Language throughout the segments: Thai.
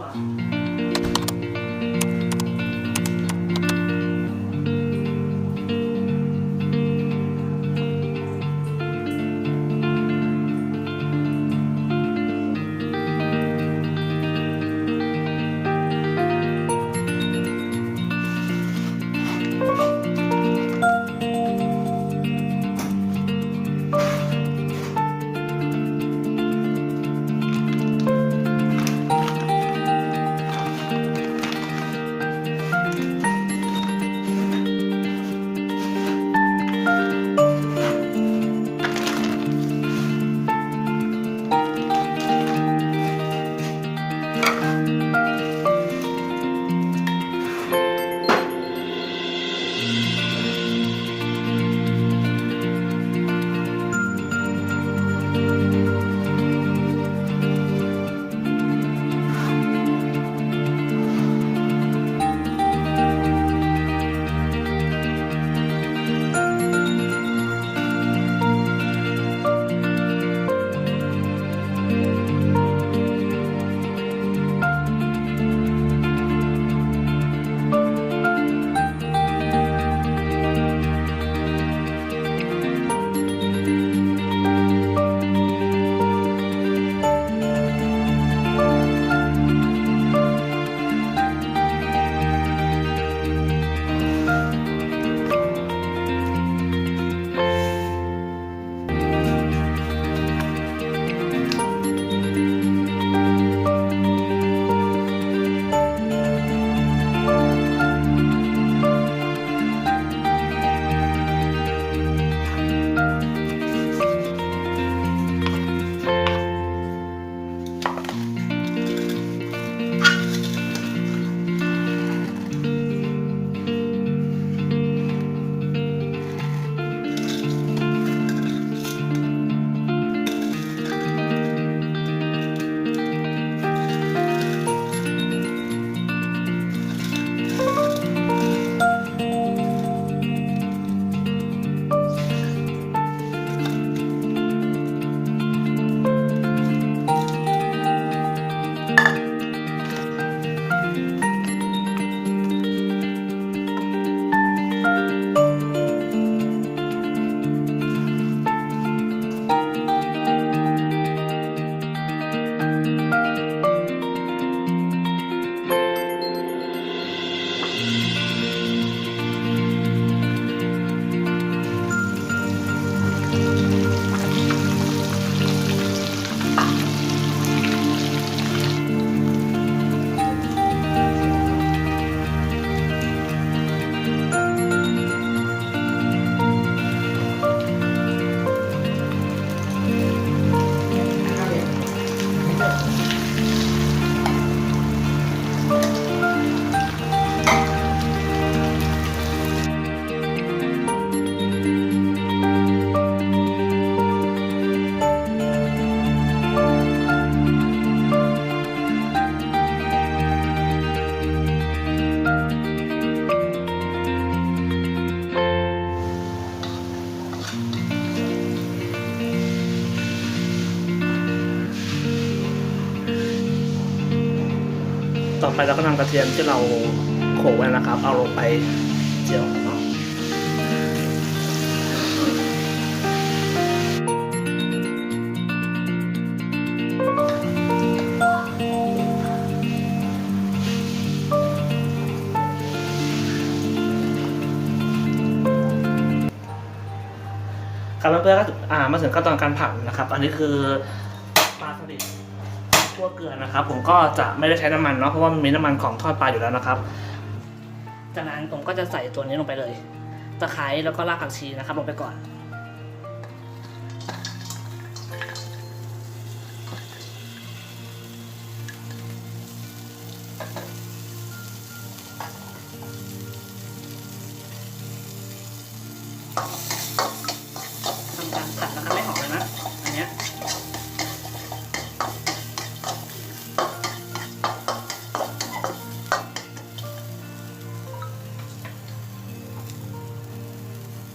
ว อไปเราก็นำกระเทียมที่เราโขลกไว้นะครับ เอาลงไปเจียวเนาะครับเพื่อนๆก็มาถึงขั้นตอนการผัดนะครับ อันนี้คือปลาสลิด คั่วเกลือนะครับ ผมก็จะไม่ได้ใช้น้ำมันเนาะเพราะว่ามันมีน้ำมันของทอดปลาอยู่แล้วนะครับ จากนั้นผมก็จะใส่ตัวนี้ลงไปเลยตะไคร้แล้วก็รากผักชีนะครับ ลงไปก่อนท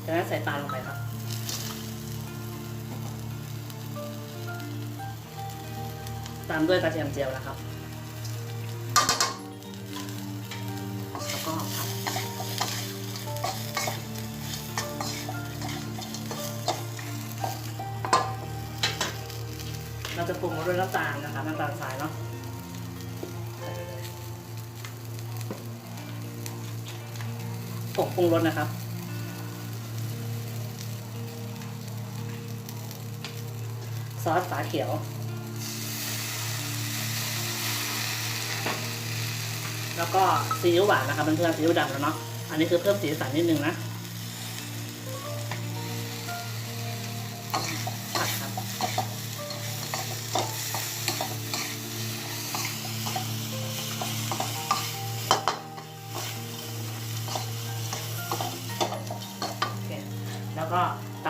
จากนั้นใส่ตาลลงไปครับ ตามด้วยกระเทียมเจียวนะครับ แล้วก็เราจะปรุงด้วยน้ำตาลนะคะน้ำตาลทรายเนาะผงปรุงรสนะครับ ซอสฝาเขียว แล้วก็ซีอิ๊วหวานนะครับเพื่อนๆซีอิ๊วดำแล้วเนาะอันนี้คือเพิ่มสีสันนิดนึงนะผัดครับแล้วก็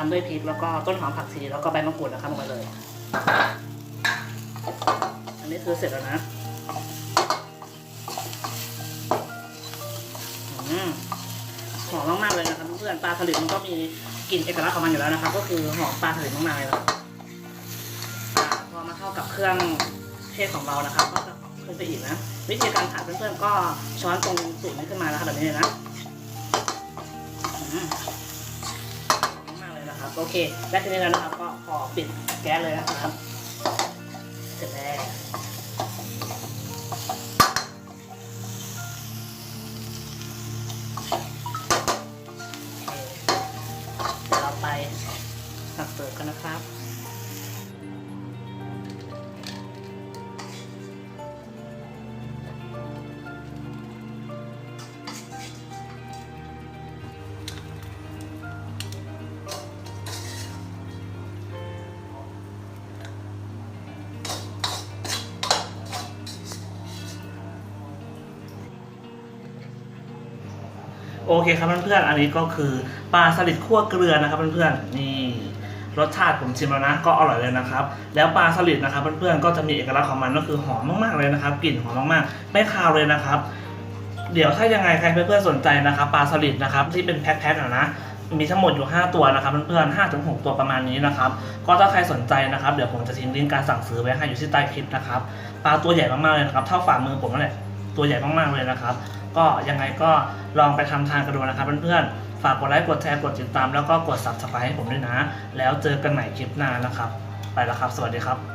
ามด้วยพริกแล้วก็ต้นหอมผักชีแล้วก็ใบมะกรูดนะครับลงไปเลย อันนี้คือเสร็จแล้วนะหอมมากๆเลยนะครับเพื่อนปลาสลิดมันก็มีกลิ่นเอกลักษณ์ของมันอยู่แล้วนะครับก็คือหอมปลาสลิดมากๆเลยนะอ่าพอมาเข้ากับเครื่องเทศของเรานะครับก็จะขึ้นไปอีกนะวิธีการผัดเพื่อนๆก็ช้อนตรงสูตรนี้ขึ้นมานะครับแบบนี้เลยนะ โอเค และทีนี้แล้วนะครับก็ขอปิดแก๊สเลยนะครับเสร็จแล้วเดี๋ยวเราไปตักเสิร์ฟกันนะครับ โอเคครับเพื่อนๆ อันนี้ก็คือปลาสลิดคั่วเกลือนะครับเพื่อนๆ นี่รสชาติผมชิมแล้วนะก็อร่อยเลยนะครับ แล้วปลาสลิดนะครับเพื่อนๆ ก็จะมีเอกลักษณ์ของมันก็คือหอมมากๆเลยนะครับ กลิ่นหอมมากๆ ไม่คาวเลยนะครับ เดี๋ยวถ้ายังไงใครเพื่อนๆ สนใจนะครับปลาสลิดนะครับที่เป็นแพ็คๆอะนะมีทั้งหมดอยู่ 5 ตัวนะครับเพื่อนๆ5ถึง6ตัวประมาณนี้นะครับ ก็ถ้าใครสนใจนะครับเดี๋ยวผมจะทิ้งลิงก์การสั่งซื้อไว้ให้อยู่ที่ใต้คลิปนะครับ ปลาตัวใหญ่มากๆเลยนะครับ เท่าฝ่ามือผมนั่นแหละ ตัวใหญ่มากๆเลยนะครับ ก็ยังไงก็ลองไปทำทานกันดูนะครับเพื่อนๆ ฝากกดไลค์กดแชร์กดติดตามแล้วก็กด subscribe ให้ผมด้วยนะ แล้วเจอกันใหม่คลิปหน้านะครับ ไปแล้วครับ สวัสดีครับ